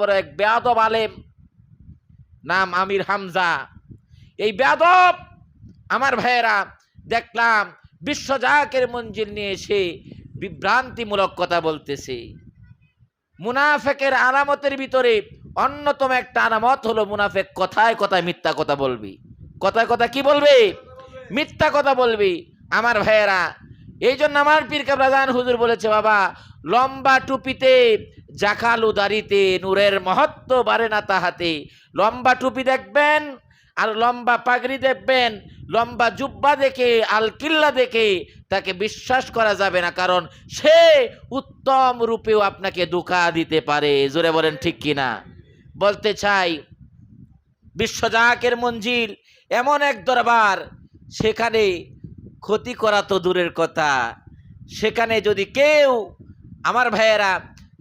বড় এক বেয়াদব আলেম নাম আমির হামজা। এই বেয়াদব আমার ভাইয়েরা, দেখলাম বিশ্বজাকের মঞ্জিল নিয়ে এসে বিভ্রান্তিমূলক কথা বলতেছে। মুনাফেকের আলামতের ভিতরে অন্যতম একটা আলামত হলো মুনাফেক কথায় কথায় মিথ্যা কথা বলবি। কথায় কথা কি বলবে? মিথ্যা কথা বলবি। আমার ভাইয়েরা এই জন্য আমার পীর কাবরাদান হুজুর বলেছে, বাবা, লম্বা টুপিতে জাকালু দাড়িতে নূরের মহত্ব বাড়ে না তাহাতে। লম্বা টুপি দেখবেন আর লম্বা পাগড়ি দেখবেন, লম্বা জুব্বা দেখে, আলকিল্লা দেখে তাকে বিশ্বাস করা যাবে না, কারণ সে উত্তম রূপেও আপনাকে ধোকা দিতে পারে। জোরে বলেন, ঠিক কিনা বলতে চাই, বিশ্বজাকের মঞ্জিল এমন এক দরবার, সেখানে ক্ষতি করা তো দূরের কথা। সেখানে যদি কেউ, আমার ভাইয়েরা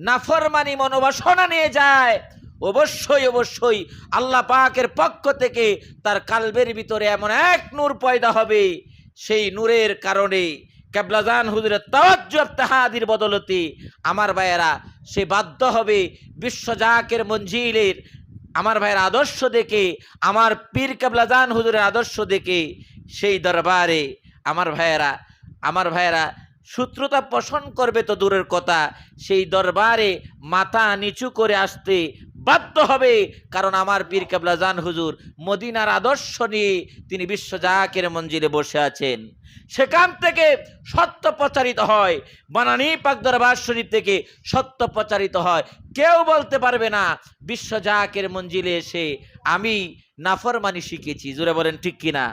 নাফরমানি মনোবাসনা নিয়ে যায়। অবশ্যই অবশ্যই আল্লাহ পাকের পক্ষ থেকে তার কালবের ভিতরে এমন এক নূর পয়দা হবে। সেই নূরের কারণে কেবলাজান হুজুরের তাওয়াজ্জুব তাহাদির বদলতে আমার ভাইয়েরা সে বাধ্য হবে বিশ্বজাকের মঞ্জিলের আমার ভাইয়ের আদর্শ দেখে, আমার পীর কেবলাজান হুজুরের আদর্শ দেখে সেই দরবারে আমার ভাইয়েরা আমার ভাইয়েরা শত্রুতা পোষণ করবে তো দূরের কথা। সেই দরবারে মাথা নিচু করে আসতে বাধ্য হবে, কারণ আমার পীর কেবলা জান হুজুর মদিনার আদর্শ নিয়ে তিনি বিশ্বজাকের মঞ্জিলে বসে আছেন। সেখান থেকে সত্য প্রচারিত হয়, বানানি পাক দরবার শরীফ থেকে সত্য প্রচারিত হয়। কেউ বলতে পারবে না বিশ্বজাকের মঞ্জিলে এসে আমি নাফরমানি শিখেছি। জোরে বলেন ঠিক কিনা?